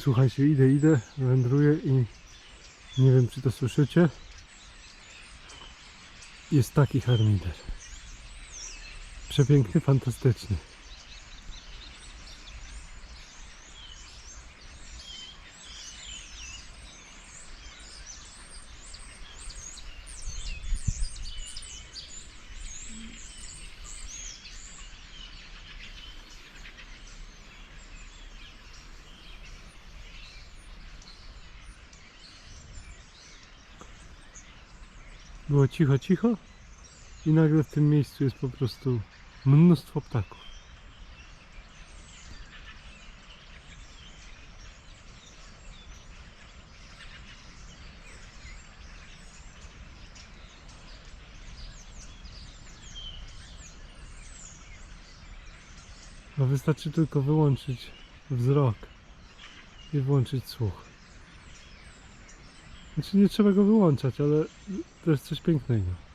Słuchajcie, idę, idę, wędruję i nie wiem czy to słyszycie. Jest taki harmider. Przepiękny, fantastyczny. Było cicho, cicho i nagle w tym miejscu jest po prostu mnóstwo ptaków. No wystarczy tylko wyłączyć wzrok i włączyć słuch. Znaczy nie trzeba go wyłączać, ale to jest coś pięknego.